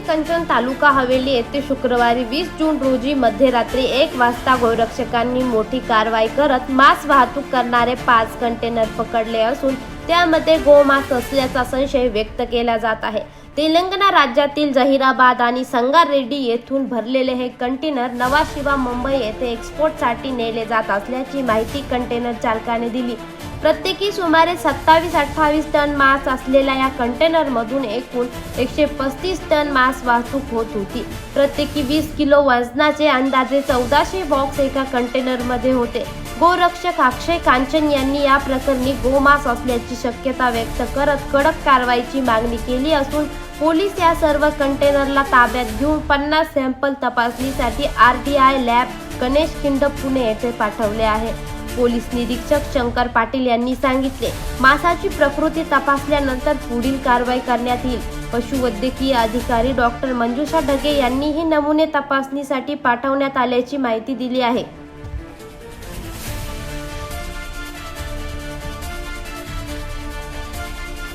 कंचन तालुका हवेली येथे शुक्रवारी वीस जून रोजी मध्यरात्री एक वाजता गोरक्षकांनी मोठी कारवाई करत मांस वाहतूक करणारे पाच कंटेनर पकडले असून त्यामध्ये गोमांस असल्याचा संशय व्यक्त केला जात आहे. तेलंगणा राज्यातील जहिराबाद आणि संगारेड्डी येथून भरलेले हे कंटेनर नवाशिवा मुंबई येथे एक्सपोर्टसाठी नेले जात असल्याची माहिती कंटेनर चालकाने दिली. प्रत्येकी सुमारे सत्तावीस अठ्ठावीस टन मास असलेल्या या कंटेनरमधून एकूण एकशे पस्तीस टन मास वाहतूक होत होती. प्रत्येकी वीस किलो वजनाचे अंदाजे चौदाशे बॉक्स एका कंटेनरमध्ये होते. गोरक्षक अक्षय कांचन यांनी या प्रकरणी गोमास असल्याची शक्यता व्यक्त करत कडक कारवाईची मागणी केली असून पोलीस या सर्व कंटेनरला ताब्यात घेऊन पन्नास सॅम्पल तपासणीसाठी R T I lab Ganesh Khind Pune येथे पाठवले आहे. पोलीस निरीक्षक शंकर पाटील यांनी सांगितले मासाची प्रकृती तपासल्यानंतर पुढील कारवाई करण्यात येईल. पशुवैद्यकीय अधिकारी डॉक्टर मंजुषा ढगे यांनीही नमुने तपासणीसाठी पाठवण्यात आल्याची माहिती दिली आहे.